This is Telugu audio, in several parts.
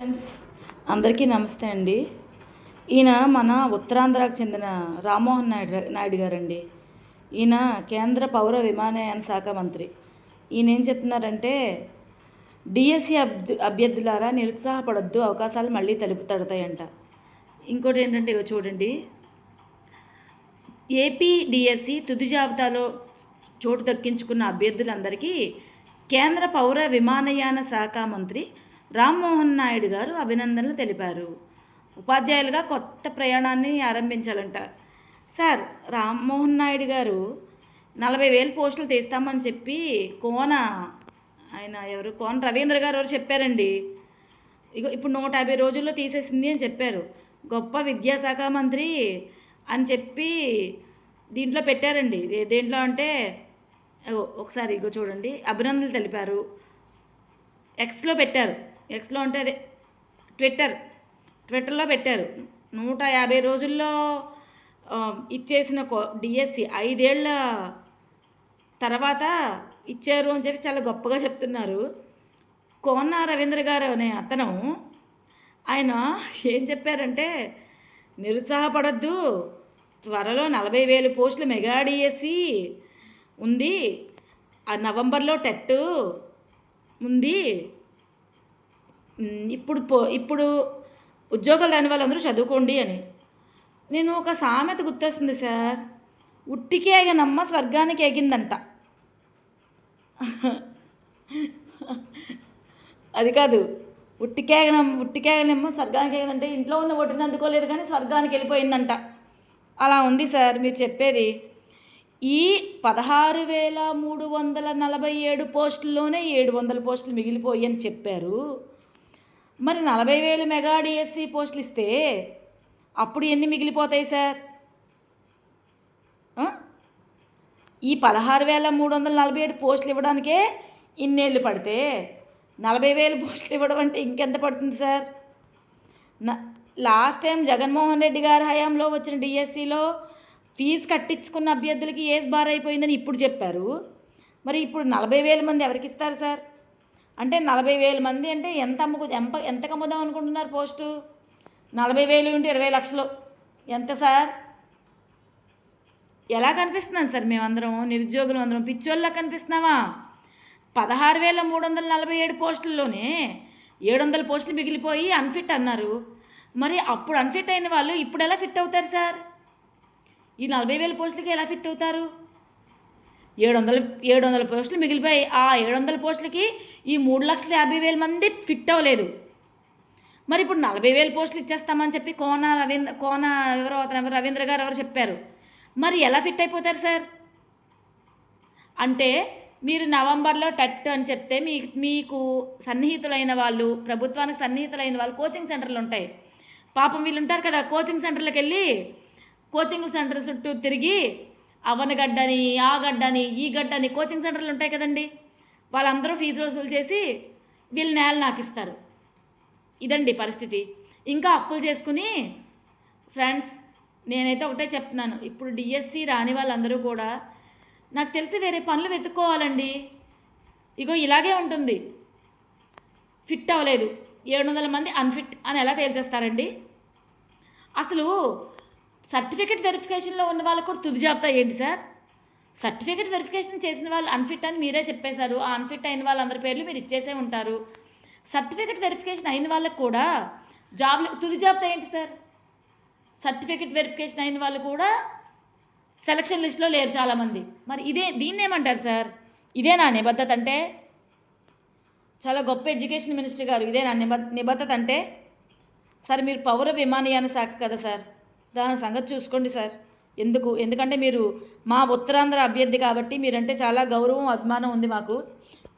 ఫ్రెండ్స్ అందరికీ నమస్తే అండి. ఈయన మన ఉత్తరాంధ్రకు చెందిన రామ్మోహన్ నాయుడు నాయుడు గారండి. ఈయన కేంద్ర పౌర విమానయాన శాఖ మంత్రి. ఈయన ఏం చెప్తున్నారంటే డిఎస్సి అభ్య అభ్యర్థులారా నిరుత్సాహపడొద్దు అవకాశాలు మళ్ళీ తలుపు తడతాయంట ఇంకోటి ఏంటంటే ఇక చూడండి. ఏపీ డిఎస్సి తుది జాబితాలో చోటు దక్కించుకున్న అభ్యర్థులందరికీ కేంద్ర పౌర విమానయాన శాఖ మంత్రి రామ్మోహన్ నాయుడు గారు అభినందనలు తెలిపారు. ఉపాధ్యాయులుగా కొత్త ప్రయాణాన్ని ఆరంభించాలంట. సార్ రామ్మోహన్ నాయుడు గారు నలభై వేలు పోస్టులు తీస్తామని చెప్పి కోన ఆయన ఎవరు? కోన రవీంద్ర గారు ఎవరు చెప్పారండి. ఇగో ఇప్పుడు నూట యాభై రోజుల్లో తీసేసింది అని చెప్పారు. గొప్ప విద్యాశాఖ మంత్రి అని చెప్పి దీంట్లో పెట్టారండి. దేంట్లో అంటే ఒకసారి ఇగో చూడండి. అభినందనలు తెలిపారు. ఎక్స్లో పెట్టారు. ఎక్స్లో అంటే అదే. ట్విట్టర్ ట్విట్టర్లో పెట్టారు. నూట యాభై రోజుల్లో ఇచ్చేసిన ఇచ్చేసిన డిఎస్సి ఐదేళ్ళ తర్వాత ఇచ్చారు అని చెప్పి చాలా గొప్పగా చెప్తున్నారు. కోన రవీంద్ర గారు అనే అతను ఆయన ఏం చెప్పారంటే నిరుత్సాహపడద్దు. త్వరలో నలభై వేలు పోస్టులు మెగా డిఎస్సి ఉంది. ఆ నవంబర్లో టెట్ ఉంది. ఇప్పుడు పో ఇప్పుడు ఉద్యోగాలు రాని వాళ్ళందరూ చదువుకోండి అని. నేను ఒక సామెత గుర్తొస్తుంది సార్. ఉట్టికి ఎగనమ్మ స్వర్గానికి ఎగిందంట అది కాదు. ఉట్టికేగనం ఉట్టికేగనమ్మ స్వర్గానికి ఎగిందంటే ఇంట్లో ఉన్న ఒట్టిని అందుకోలేదు కానీ స్వర్గానికి వెళ్ళిపోయిందంట. అలా ఉంది సార్ మీరు చెప్పేది. ఈ పదహారు వేల మూడు వందల నలభై ఏడు పోస్టుల్లోనే ఏడు వందల పోస్టులు మిగిలిపోయి అని చెప్పారు. మరి నలభై వేలు మెగా డిఎస్సి పోస్టులు ఇస్తే అప్పుడు ఎన్ని మిగిలిపోతాయి సార్? ఈ పదహారు వేల మూడు వందల నలభై ఏడు పోస్టులు ఇవ్వడానికే ఇన్నేళ్ళు పడితే నలభై వేలు పోస్టులు ఇవ్వడం అంటే ఇంకెంత పడుతుంది సార్? నా లాస్ట్ టైం జగన్మోహన్ రెడ్డి గారి హయాంలో వచ్చిన డిఎస్సిలో ఫీజు కట్టించుకున్న అభ్యర్థులకి ఏజ్ బార్ అయిపోయిందని ఇప్పుడు చెప్పారు. మరి ఇప్పుడు నలభై వేల మంది ఎవరికి ఇస్తారు సార్? అంటే నలభై వేల మంది అంటే ఎంత అమ్ముకు ఎంత ఎంతకు అమ్ముదాం అనుకుంటున్నారు పోస్టు? నలభై వేలు ఉంటే ఇరవై లక్షలు. ఎంత సార్? ఎలా కనిపిస్తున్నాం సార్ మేమందరం? నిరుద్యోగులు అందరం. పిచ్చోళ్ళ కనిపిస్తున్నావా? పదహారు వేల మూడు వందల నలభై ఏడు పోస్టుల్లోనే ఏడు వందల పోస్టులు మిగిలిపోయి అన్ఫిట్ అన్నారు. మరి అప్పుడు అన్ఫిట్ అయిన వాళ్ళు ఇప్పుడు ఎలా ఫిట్ అవుతారు సార్? ఈ నలభై వేల పోస్టులకి ఎలా ఫిట్ అవుతారు? ఏడు వందల ఏడు వందల పోస్టులు మిగిలిపోయి ఆ ఏడు వందల పోస్టులకి ఈ మూడు లక్షల యాభై వేల మంది ఫిట్ అవ్వలేదు. మరి ఇప్పుడు నలభై వేల పోస్టులు ఇచ్చేస్తామని చెప్పి కోన రవీంద్ర కోన ఎవరో అతను ఎవరు రవీంద్ర గారు ఎవరు చెప్పారు. మరి ఎలా ఫిట్ అయిపోతారు సార్? అంటే మీరు నవంబర్లో టెట్ అని చెప్తే మీ మీకు సన్నిహితులైన వాళ్ళు ప్రభుత్వానికి సన్నిహితులైన వాళ్ళు కోచింగ్ సెంటర్లు ఉంటాయి. పాపం వీళ్ళు ఉంటారు కదా కోచింగ్ సెంటర్లకు వెళ్ళి కోచింగ్ సెంటర్ చుట్టూ తిరిగి అవనగడ్డని ఆ గడ్డని ఈ గడ్డని కోచింగ్ సెంటర్లు ఉంటాయి కదండి. వాళ్ళందరూ ఫీజు వసూలు చేసి వీళ్ళు నేల నాకు ఇస్తారు ఇదండి పరిస్థితి. ఇంకా అప్పులు చేసుకుని ఫ్రెండ్స్ నేనైతే ఒకటే చెప్తున్నాను. ఇప్పుడు డిఎస్సి రాని వాళ్ళందరూ కూడా నాకు తెలిసి వేరే పనులు వెతుక్కోవాలండి. ఇగో ఇలాగే ఉంటుంది. ఫిట్ అవ్వలేదు. ఏడు వందల మంది అన్ఫిట్ అని ఎలా తేల్చేస్తారండి? అసలు సర్టిఫికెట్ వెరిఫికేషన్లో ఉన్న వాళ్ళకు కూడా తుది జాబితా ఏంటి సార్. సర్టిఫికెట్ వెరిఫికేషన్ చేసిన వాళ్ళు అన్ఫిట్ అని మీరే చెప్పేశారు. ఆ అన్ఫిట్ అయిన వాళ్ళందరి పేర్లు మీరు ఇచ్చేసే ఉంటారు. సర్టిఫికేట్ వెరిఫికేషన్ అయిన వాళ్ళకు కూడా జాబ్లు తుది జాబితా ఏంటి సార్? సర్టిఫికేట్ వెరిఫికేషన్ అయిన వాళ్ళు కూడా సెలక్షన్ లిస్ట్లో లేరు చాలామంది. మరి ఇదే దీన్ని ఏమంటారు సార్? ఇదే నా నిబద్ధత అంటే చాలా గొప్ప ఎడ్యుకేషన్ మినిస్టర్ గారు ఇదేనా నిబ నిబద్ధత అంటే సార్ మీరు పౌర విమానయాన శాఖ కదా సార్? దాని సంగతి చూసుకోండి సార్. ఎందుకు? ఎందుకంటే మీరు మా ఉత్తరాంధ్ర అభ్యర్థి కాబట్టి మీరంటే చాలా గౌరవం అభిమానం ఉంది మాకు.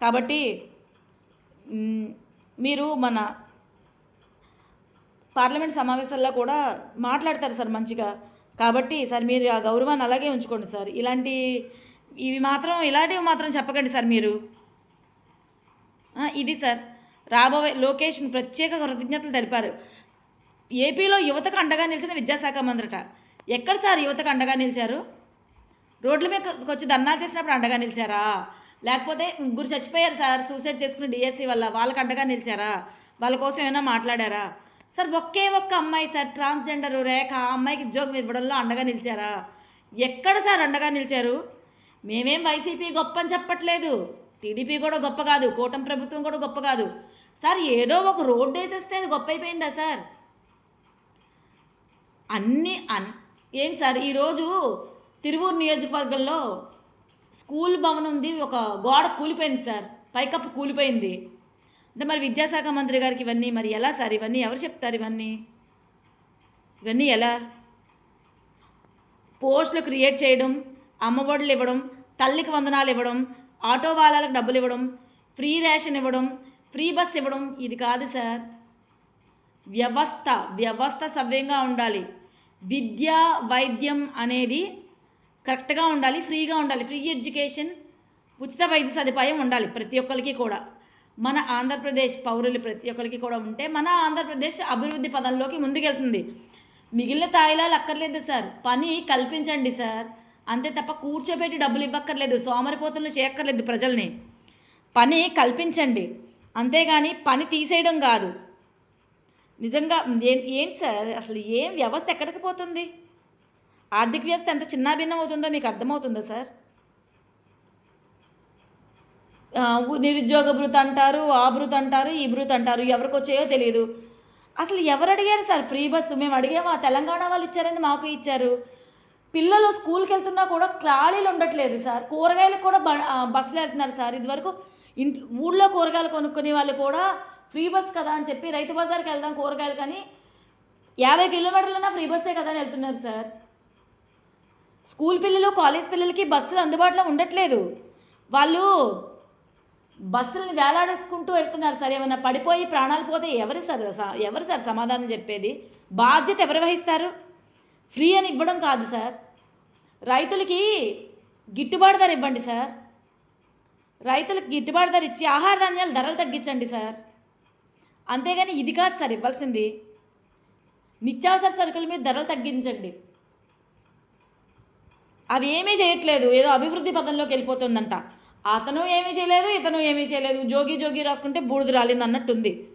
కాబట్టి మీరు మన పార్లమెంట్ సమావేశాల్లో కూడా మాట్లాడతారు సార్ మంచిగా. కాబట్టి సార్ మీరు ఆ గౌరవాన్ని అలాగే ఉంచుకోండి సార్. ఇలాంటి ఇవి మాత్రం ఇలాంటివి మాత్రం చెప్పకండి సార్ మీరు. ఇది సార్. రాబోయే లోకేష్ని ప్రత్యేక కృతజ్ఞతలు తెలిపారు. ఏపీలో యువతకు అండగా నిలిచిన విద్యాశాఖ మంత్రట. ఎక్కడ సార్ యువతకు అండగా నిలిచారు? రోడ్ల మీద వచ్చి ధర్నాలు చేసినప్పుడు అండగా నిలిచారా? లేకపోతే ముగ్గురు చచ్చిపోయారు సార్ సూసైడ్ చేసుకుని డిఎస్సి వల్ల వాళ్ళకి అండగా నిలిచారా? వాళ్ళ కోసం ఏమైనా మాట్లాడారా? సార్ ఒకే ఒక్క అమ్మాయి సార్ ట్రాన్స్జెండర్ రేఖ ఆ అమ్మాయికి ఉద్యోగం ఇవ్వడంలో అండగా నిలిచారా? ఎక్కడ సార్ అండగా నిలిచారు? మేమేం వైసీపీ గొప్ప అని చెప్పట్లేదు. టీడీపీ కూడా గొప్ప కాదు కూటమి ప్రభుత్వం కూడా గొప్ప కాదు. సార్ ఏదో ఒక రోడ్డు వేసేస్తే అది గొప్ప అయిపోయిందా సార్? అన్నీ అన్ ఏంటి సార్? ఈరోజు తిరువూరు నియోజకవర్గంలో స్కూల్ భవనం ఉంది ఒక గోడ కూలిపోయింది సార్. పైకప్పు కూలిపోయింది. అంటే మరి విద్యాశాఖ మంత్రి గారికి ఇవన్నీ మరి ఎలా సార్? ఇవన్నీ ఎవరు చెప్తారు ఇవన్నీ? ఇవన్నీ ఎలా? పోస్టులు క్రియేట్ చేయడం అమ్మఒడులు ఇవ్వడం తల్లికి వందనాలు ఇవ్వడం ఆటో వాళ్ళకి డబ్బులు ఇవ్వడం ఫ్రీ రేషన్ ఇవ్వడం ఫ్రీ బస్ ఇవ్వడం ఇది కాదు సార్. వ్యవస్థ వ్యవస్థ సవ్యంగా ఉండాలి. విద్య వైద్యం అనేది కరెక్ట్గా ఉండాలి ఫ్రీగా ఉండాలి. ఫ్రీ ఎడ్యుకేషన్ ఉచిత వైద్య సదుపాయం ఉండాలి ప్రతి ఒక్కరికి కూడా. మన ఆంధ్రప్రదేశ్ పౌరులు ప్రతి ఒక్కరికి కూడా ఉంటే మన ఆంధ్రప్రదేశ్ అభివృద్ధి పదంలోకి ముందుకెళ్తుంది. మిగిలిన తాయిలాలు అక్కర్లేదు సార్. పని కల్పించండి సార్. అంతే తప్ప కూర్చోబెట్టి డబ్బులు ఇవ్వక్కర్లేదు సోమరిపోతులు చేయక్కర్లేదు ప్రజల్ని. పని కల్పించండి. అంతేగాని పని తీసేయడం కాదు. నిజంగా ఏం ఏంటి సార్? అసలు ఏం వ్యవస్థ ఎక్కడికి పోతుంది? ఆర్థిక వ్యవస్థ ఎంత చిన్నాభిన్నం అవుతుందో మీకు అర్థమవుతుందా సార్? నిరుద్యోగ భృత అంటారు ఆ బృత్ అంటారు ఈ బృత్ అంటారు ఎవరికి వచ్చాయో తెలియదు అసలు ఎవరు అడిగారు సార్? Free bus. మేము అడిగామా తెలంగాణ వాళ్ళు ఇచ్చారని మాకు ఇచ్చారు. పిల్లలు స్కూల్కి వెళ్తున్నా కూడా ఖాళీలు ఉండట్లేదు సార్. కూరగాయలకు కూడా బ బస్సులు వెళ్తున్నారు సార్. ఇదివరకు ఇంట్లో ఊళ్ళో కూరగాయలు కొనుక్కునే వాళ్ళు కూడా ఫ్రీ బస్ కదా అని చెప్పి రైతు బజార్కి వెళ్దాం కూరగాయలు కానీ యాభై కిలోమీటర్లన్నా ఫ్రీ బస్సే కదా అని వెళ్తున్నారు సార్. స్కూల్ పిల్లలు కాలేజ్ పిల్లలకి బస్సులు అందుబాటులో ఉండట్లేదు. వాళ్ళు బస్సులను వేలాడుకుంటూ వెళ్తున్నారు సార్. ఏమైనా పడిపోయి ప్రాణాలు పోతే ఎవరు సార్? స- ఎవరు సార్ సమాధానం చెప్పేది? బాధ్యత ఎవరు వహిస్తారు? ఫ్రీ అని ఇవ్వడం కాదు సార్. రైతులకి గిట్టుబాటు ధర ఇవ్వండి సార్. రైతులకు గిట్టుబాటు ధర ఇచ్చి ఆహార ధాన్యాల ధరలు తగ్గించండి సార్. అంతేగాని ఇది కాదు సార్ ఇవ్వాల్సింది. నిత్యావసర సరుకుల మీద ధరలు తగ్గించండి. అవి ఏమీ చేయట్లేదు. ఏదో అభివృద్ధి పదంలోకి వెళ్ళిపోతుందంట. అతను ఏమీ చేయలేదు ఇతను ఏమీ చేయలేదు. జోగి జోగి రాసుకుంటే బూడిద రాలింది అన్నట్టుంది